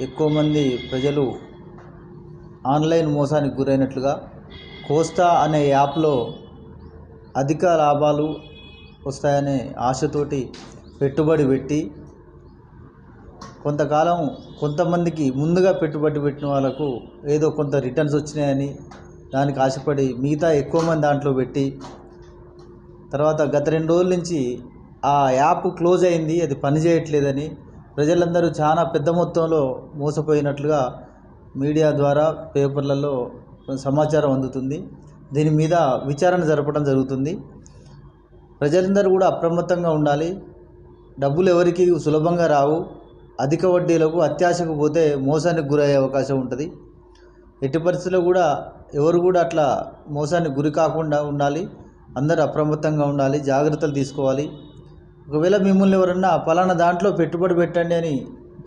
ఎక్కువ మంది ప్రజలు ఆన్లైన్ మోసానికి గురైనట్లుగా కోస్తా అనే యాప్లో అధిక లాభాలు వస్తాయనే ఆశతోటి పెట్టుబడి పెట్టి కొంతకాలం కొంతమందికి ముందుగా పెట్టుబడి పెట్టిన వాళ్ళకు ఏదో కొంత రిటర్న్స్ వచ్చినాయని దానికి ఆశపడి మిగతా ఎక్కువ మంది దాంట్లో పెట్టి తర్వాత గత రెండు రోజుల నుంచి ఆ యాప్ క్లోజ్ అయింది అది పనిచేయట్లేదని ప్రజలందరూ చాలా పెద్ద మొత్తంలో మోసపోయినట్లుగా మీడియా ద్వారా పేపర్లలో సమాచారం అందుతుంది. దీని మీద విచారణ జరపడం జరుగుతుంది. ప్రజలందరూ కూడా అప్రమత్తంగా ఉండాలి. డబ్బులు ఎవరికి సులభంగా రావు. అధిక వడ్డీలకు అత్యాశకు పోతే మోసానికి గురయ్యే అవకాశం ఉంటుంది. ఎట్టి పరిస్థితుల్లో కూడా ఎవరు కూడా అట్లా మోసానికి గురి కాకుండా ఉండాలి. అందరూ అప్రమత్తంగా ఉండాలి. జాగ్రత్తలు తీసుకోవాలి. ఒకవేళ మిమ్మల్ని ఎవరన్నా ఫలానా దాంట్లో పెట్టుబడి పెట్టండి అని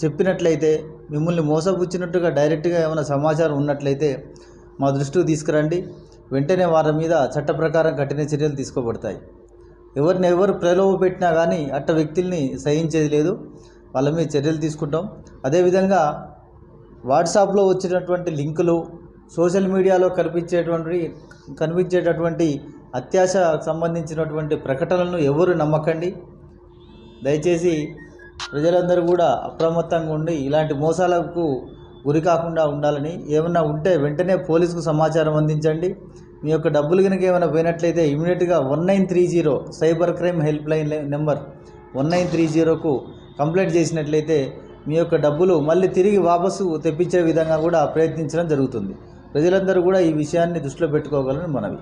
చెప్పినట్లయితే మిమ్మల్ని మోసపుచ్చినట్టుగా డైరెక్ట్గా ఏమైనా సమాచారం ఉన్నట్లయితే మా దృష్టికి తీసుకురండి. వెంటనే వారి మీద చట్ట ప్రకారం కఠిన చర్యలు తీసుకోబడతాయి. ఎవరిని ఎవరు ప్రలోభ పెట్టినా కానీ అట్ట వ్యక్తుల్ని సహించేది లేదు. వాళ్ళ మీద చర్యలు తీసుకుంటాం. అదేవిధంగా వాట్సాప్లో వచ్చినటువంటి లింకులు సోషల్ మీడియాలో కనిపించేటువంటి కనిపించేటటువంటి అత్యాశ సంబంధించినటువంటి ప్రకటనలను ఎవరు నమ్మకండి. దయచేసి ప్రజలందరూ కూడా అప్రమత్తంగా ఉండి ఇలాంటి మోసాలకు గురి కాకుండా ఉండాలని ఏమన్నా ఉంటే వెంటనే పోలీసుకు సమాచారం అందించండి. మీ యొక్క డబ్బులు కనుక ఏమైనా పోయినట్లయితే ఇమీడియట్గా one nine three zero cyber crime help line number one nine three జీరోకు complaint చేసినట్లయితే మీ యొక్క డబ్బులు మళ్ళీ తిరిగి వాపసు తెప్పించే విధంగా కూడా ప్రయత్నించడం జరుగుతుంది. ప్రజలందరూ కూడా ఈ విషయాన్ని దృష్టిలో పెట్టుకోగలని మనవి.